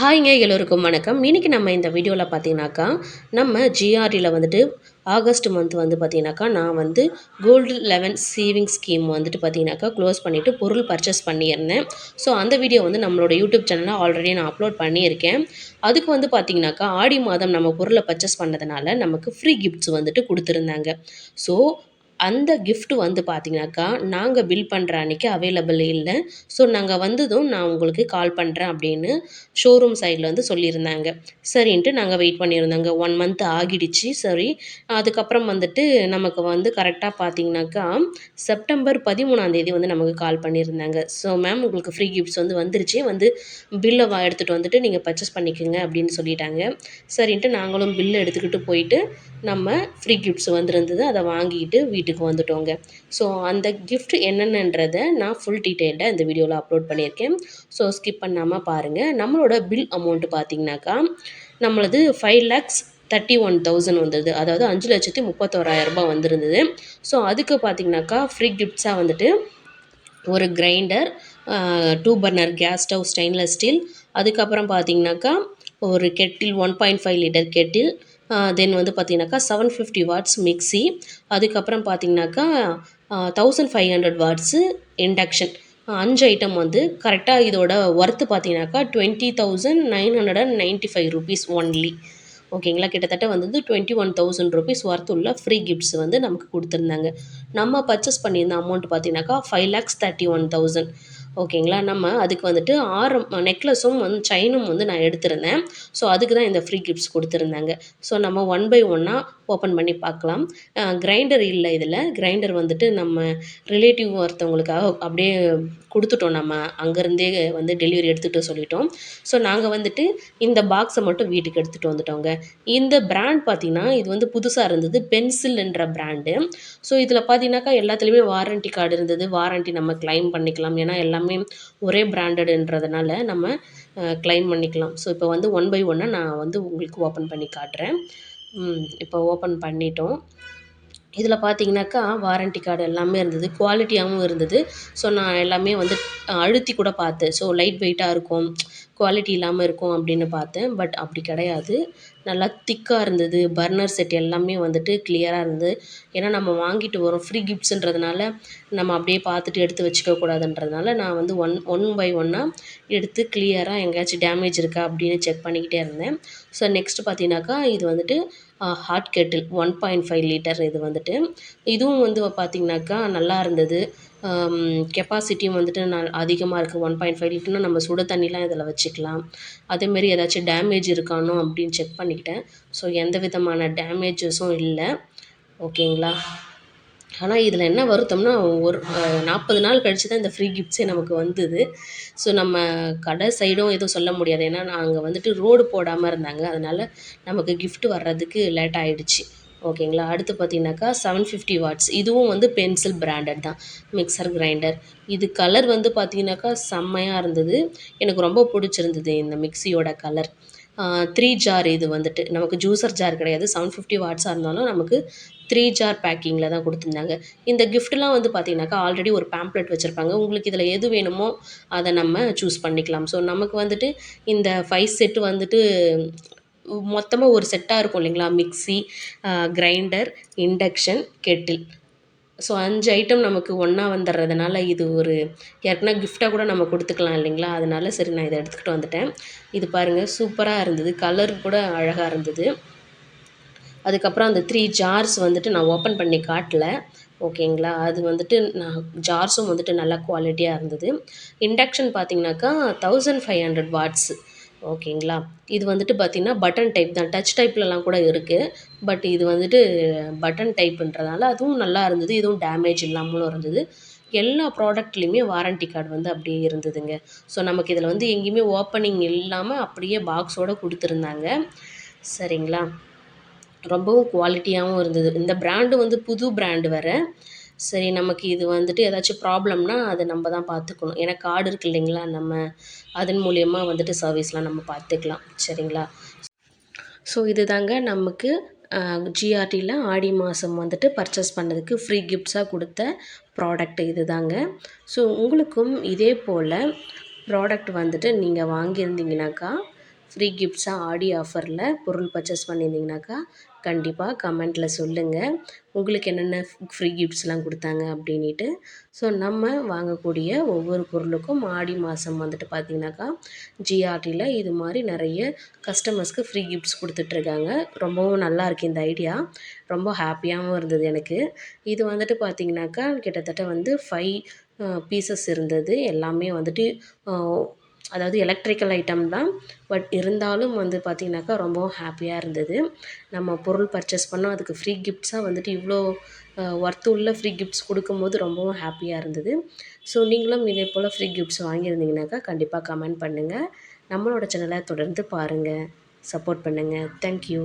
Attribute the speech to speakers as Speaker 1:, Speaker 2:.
Speaker 1: ஹாய்ங்க எல்லோருக்கும் வணக்கம். இன்றைக்கி நம்ம இந்த வீடியோவில் பார்த்தீங்கன்னாக்கா நம்ம ஜிஆர்டியில் வந்துட்டு ஆகஸ்ட் மந்த் வந்து பார்த்தீங்கன்னாக்கா நான் வந்து கோல்டு லெவன் சேவிங் ஸ்கீம் வந்துட்டு பார்த்தீங்கன்னாக்கா க்ளோஸ் பண்ணிவிட்டு பொருள் பர்ச்சேஸ் பண்ணியிருந்தேன். ஸோ அந்த வீடியோ வந்து நம்மளோட யூடியூப் சேனலில் ஆல்ரெடி நான் அப்லோட் பண்ணியிருக்கேன். அதுக்கு வந்து பார்த்திங்கனாக்கா ஆடி மாதம் நம்ம பொருளை பர்ச்சேஸ் பண்ணதுனால நமக்கு ஃப்ரீ கிஃப்ட்ஸ் வந்துட்டு கொடுத்துருந்தாங்க. ஸோ அந்த கிஃப்ட் வந்து பார்த்தீங்கன்னாக்கா நாங்கள் பில் பண்ணுற அன்றைக்கி அவைலபிள் இல்லை. ஸோ நாங்கள் வந்ததும் நான் உங்களுக்கு கால் பண்ணுறேன் அப்படின்னு ஷோரூம் சைடில் வந்து சொல்லியிருந்தாங்க. சரின்ட்டு நாங்கள் வெயிட் பண்ணியிருந்தாங்க. ஒன் மந்த் ஆகிடுச்சு. சரி. அதுக்கப்புறம் வந்துட்டு நமக்கு வந்து கரெக்டாக பார்த்தீங்கன்னாக்கா செப்டம்பர் பதிமூணாந்தேதி வந்து நமக்கு கால் பண்ணியிருந்தாங்க. ஸோ மேம் உங்களுக்கு ஃப்ரீ கிஃப்ட்ஸ் வந்து வந்துருச்சு. வந்து பில்லை வா எடுத்துகிட்டு வந்துட்டு நீங்கள் பர்ச்சேஸ் பண்ணிக்கோங்க அப்படின்னு சொல்லிட்டாங்க. சரின்ட்டு நாங்களும் பில்லு எடுத்துக்கிட்டு போயிட்டு நம்ம ஃப்ரீ கிஃப்ட்ஸ் வந்துருந்தது. அதை வாங்கிட்டு வீட்டுக்கு வந்துட்டோங்க. ஸோ அந்த கிஃப்ட் என்னென்னன்றதை நான் ஃபுல் டீட்டெயில்டாக இந்த வீடியோவில் அப்லோட் பண்ணியிருக்கேன். ஸோ ஸ்கிப் பண்ணாமல் பாருங்கள் நம்மளோட பில் அமௌண்ட்டு பார்த்தீங்கன்னாக்கா நம்மளது five lakhs thirty one thousand வந்தது. அதாவது அஞ்சு லட்சத்தி முப்பத்தோராயிரரூபா வந்திருந்தது. ஸோ அதுக்கு பார்த்தீங்கன்னாக்கா ஃப்ரீ கிஃப்ட்ஸாக வந்துட்டு ஒரு grinder two burner gas stove stainless steel அதுக்கப்புறம் பார்த்தீங்கன்னாக்கா ஒரு kettle one point five litre kettle then வந்து பார்த்தீங்கன்னாக்கா செவன் ஃபிஃப்டி வாட்ஸ் மிக்ஸி அதுக்கப்புறம் பார்த்தீங்கன்னாக்கா thousand five hundred watts induction அஞ்சு ஐட்டம் வந்து கரெக்டாக இதோட ஒர்த்து பார்த்தீங்கன்னாக்கா twenty thousand nine hundred and ninety five rupees only ஓகேங்களா கிட்டத்தட்ட வந்து twenty one thousand rupees worth உள்ள ஃப்ரீ கிஃப்ட்ஸ் வந்து நமக்கு கொடுத்துருந்தாங்க. நம்ம பர்ச்சேஸ் பண்ணியிருந்த அமௌண்ட் பார்த்தீங்கன்னாக்கா five lakhs thirty one thousand ஓகேங்களா? நம்ம அதுக்கு வந்துட்டு ஆரம் நெக்லஸும் வந்து செயினும் வந்து நான் எடுத்திருந்தேன். ஸோ அதுக்கு தான் இந்த ஃப்ரீ கிஃப்ட்ஸ் கொடுத்துருந்தாங்க. ஸோ நம்ம ஒன் பை ஒன்னாக ஓப்பன் பண்ணி பார்க்கலாம். கிரைண்டர் இல்லை இதில். கிரைண்டர் வந்துட்டு நம்ம ரிலேட்டிவ் ஒருத்தவங்களுக்காக அப்படியே கொடுத்துட்டோம். நம்ம அங்கேருந்தே வந்து டெலிவரி எடுத்துகிட்டு சொல்லிட்டோம். ஸோ நாங்கள் வந்துட்டு இந்த பாக்ஸை மட்டும் வீட்டுக்கு எடுத்துகிட்டு வந்துட்டோங்க. இந்த பிராண்ட் பார்த்திங்கன்னா இது வந்து புதுசாக இருந்தது. பென்சில்ன்ற பிராண்டு ஸோ இதில் பார்த்தீங்கன்னாக்கா எல்லாத்துலேயுமே வாரண்ட்டி கார்டு இருந்தது. வாரண்ட்டி நம்ம கிளைம் பண்ணிக்கலாம். ஏன்னா எல்லாமே ஒரே பிராண்டடுன்றதுனால நம்ம கிளைம் பண்ணிக்கலாம். ஸோ இப்போ வந்து ஒன் பை ஒன்னாக நான் வந்து உங்களுக்கு ஓப்பன் பண்ணி காட்டுறேன். இப்போ ஓப்பன் பண்ணிட்டோம். இதில் பார்த்தீங்கன்னாக்கா வாரண்டி கார்டு எல்லாமே இருந்தது குவாலிட்டியாகவும் இருந்தது. ஸோ நான் எல்லாமே வந்து அழுத்தி கூட பார்த்தேன். ஸோ லைட் வெயிட்டாக இருக்கும் குவாலிட்டி இல்லாமல் இருக்கும் அப்படின்னு பார்த்தேன். பட் அப்படி கிடையாது. நல்லா திக்காக இருந்தது பர்னர் செட் எல்லாமே வந்துட்டு கிளியராக இருந்தது. ஏன்னா நம்ம வாங்கிட்டு வரோம் ஃப்ரீ கிஃப்ட்ஸுன்றதுனால நம்ம அப்படியே பார்த்துட்டு எடுத்து வச்சுக்க கூடாதுன்றதுனால நான் வந்து ஒன் ஒன் பை ஒன்னாக எடுத்து கிளியராக எங்கேயாச்சும் டேமேஜ் இருக்கா அப்படின்னு செக் பண்ணிக்கிட்டே இருந்தேன். ஸோ நெக்ஸ்ட் பார்த்தீங்கன்னாக்கா இது வந்துட்டு hot kettle one point five litre இது வந்துட்டு. இதுவும் வந்து பார்த்திங்கனாக்கா நல்லா இருந்தது. கெப்பாசிட்டியும் வந்துட்டு நான் அதிகமாக இருக்குது ஒன் பாயிண்ட் ஃபைவ் லிட்டர்னால் நம்ம சுட தண்ணிலாம் இதில் வச்சுக்கலாம். அதேமாரி ஏதாச்சும் டேமேஜ் இருக்கானோ அப்படின்னு செக் பண்ணிக்கிட்டேன். ஸோ எந்த விதமான டேமேஜஸும் இல்லை. ஓகேங்களா ஆனால் இதில் என்ன வருத்தம்னா ஒரு நாற்பது நாள் கழித்து தான் இந்த ஃப்ரீ கிஃப்ட்ஸே நமக்கு வந்தது. ஸோ நம்ம கடை சைடும் எதுவும் சொல்ல முடியாது. ஏன்னா நாங்கள் வந்துட்டு ரோடு போடாமல் இருந்தாங்க. அதனால் நமக்கு கிஃப்ட் வர்றதுக்கு லேட் ஆகிடுச்சு ஓகேங்களா? அடுத்து பார்த்தீங்கன்னாக்கா செவன் ஃபிஃப்டி வாட்ஸ் இதுவும் வந்து பென்சில் பிராண்டட் தான். மிக்சர் கிரைண்டர் இது கலர் வந்து பார்த்தீங்கன்னாக்கா செம்மையாக இருந்தது. எனக்கு ரொம்ப பிடிச்சிருந்தது இந்த மிக்சியோட கலர் த்ரீ ஜார் இது வந்துட்டு. நமக்கு ஜூஸர் ஜார் கிடையாது. செவன் ஃபிஃப்டி வாட்ஸாக இருந்தாலும் நமக்கு த்ரீ ஜார் பேக்கிங்கில் தான் கொடுத்துருந்தாங்க. இந்த கிஃப்ட்லாம் வந்து பார்த்தீங்கன்னாக்கா ஆல்ரெடி ஒரு பேம்ப்ளெட் வச்சுருப்பாங்க. உங்களுக்கு இதில் எது வேணுமோ அதை நம்ம சூஸ் பண்ணிக்கலாம். ஸோ நமக்கு வந்துட்டு இந்த ஃபைவ் செட்டு வந்துட்டு மொத்தமாக ஒரு செட்டாக இருக்கும் இல்லைங்களா? Mixie grinder induction kettle so அஞ்சு ஐட்டம் நமக்கு ஒன்றா வந்துடுறதுனால இது ஒரு யாருக்குன்னா கிஃப்டாக கூட நம்ம கொடுத்துக்கலாம் இல்லைங்களா? அதனால சரி நான் இதை எடுத்துக்கிட்டு வந்துட்டேன். இது பாருங்கள் சூப்பராக இருந்தது. கலர் கூட அழகாக இருந்தது. அதுக்கப்புறம் அந்த த்ரீ ஜார்ஸ் வந்துட்டு நான் ஓப்பன் பண்ணி காட்டல. ஓகேங்களா? அது வந்துட்டு நான் ஜார்ஸும் வந்துட்டு நல்லா குவாலிட்டியாக இருந்தது. இண்டக்ஷன் பார்த்தீங்கன்னாக்கா தௌசண்ட் ஃபைவ் ஹண்ட்ரட் வாட்ஸு ஓகேங்களா? இது வந்துட்டு பார்த்திங்கன்னா பட்டன் டைப் தான். டச் டைப்லலாம் கூட இருக்குது பட் இது வந்துட்டு பட்டன் டைப்புன்றதால அதுவும் நல்லா இருந்தது. இதுவும் டேமேஜ் இல்லாமலும் இருந்தது. எல்லா ப்ராடக்ட்லேயுமே வாரண்ட்டி கார்டு வந்து அப்படியே இருந்ததுங்க. ஸோ நமக்கு இதில் வந்து எங்கேயுமே ஓப்பனிங் இல்லாமல் அப்படியே பாக்ஸோடு கொடுத்துருந்தாங்க. சரிங்களா? ரொம்பவும் குவாலிட்டியாகவும் இருந்தது. இந்த பிராண்டு வந்து புது பிராண்டு வேறு. சரி நமக்கு இது வந்துட்டு ஏதாச்சும் ப்ராப்ளம்னா அதை நம்ம தான் பார்த்துக்கணும். ஏன்னா கார்டு இருக்குது இல்லைங்களா? நம்ம அதன் மூலயமா வந்துட்டு சர்வீஸ்லாம் நம்ம பார்த்துக்கலாம். சரிங்களா? ஸோ இது தாங்க நமக்கு ஜிஆர்டியில் ஆடி மாதம் வந்துட்டு பர்ச்சேஸ் பண்ணதுக்கு ஃப்ரீ கிஃப்ட்ஸாக கொடுத்த ப்ராடக்ட் இது தாங்க ஸோ உங்களுக்கும் இதே போல் ப்ராடக்ட் வந்துட்டு நீங்கள் வாங்கியிருந்தீங்கனாக்கா ஃப்ரீ கிஃப்ட்ஸாக ஆடி ஆஃபரில் பொருள் பர்ச்சேஸ் பண்ணியிருந்தீங்கனாக்கா கண்டிப்பாக கமெண்ட்டில் சொல்லுங்கள் உங்களுக்கு என்னென்ன ஃப்ரீ கிஃப்ட்ஸ்லாம் கொடுத்தாங்க அப்படின்ட்டு ஸோ நம்ம வாங்கக்கூடிய ஒவ்வொரு பொருளுக்கும் ஆடி மாதம் வந்துட்டு பார்த்திங்கனாக்கா ஜிஆர்டியில் இது மாதிரி நிறைய கஸ்டமர்ஸ்க்கு ஃப்ரீ கிஃப்ட்ஸ் கொடுத்துட்ருக்காங்க ரொம்பவும் நல்லா இருக்குது இந்த ஐடியா ரொம்ப ஹாப்பியாகவும் இருந்தது எனக்கு. இது வந்துட்டு பார்த்திங்கனாக்கா கிட்டத்தட்ட வந்து ஃபைவ் பீசஸ் இருந்தது. எல்லாமே வந்துட்டு அதாவது எலக்ட்ரிக்கல் ஐட்டம் தான். பட் இருந்தாலும் வந்து பார்த்திங்கனாக்கா ரொம்பவும் ஹாப்பியாக இருந்தது. நம்ம பொருள் பர்ச்சேஸ் பண்ணோம். அதுக்கு ஃப்ரீ கிஃப்ட்ஸாக வந்துட்டு இவ்வளோ ஒர்த்து உள்ள ஃப்ரீ கிஃப்ட்ஸ் கொடுக்கும்போது ரொம்பவும் ஹாப்பியாக இருந்தது. ஸோ நீங்களும் இதே போல் ஃப்ரீ கிஃப்ட்ஸ் வாங்கியிருந்தீங்கனாக்கா கண்டிப்பாக கமெண்ட் பண்ணுங்கள் நம்மளோட சேனலை தொடர்ந்து பாருங்கள் சப்போர்ட் பண்ணுங்கள் தேங்க்யூ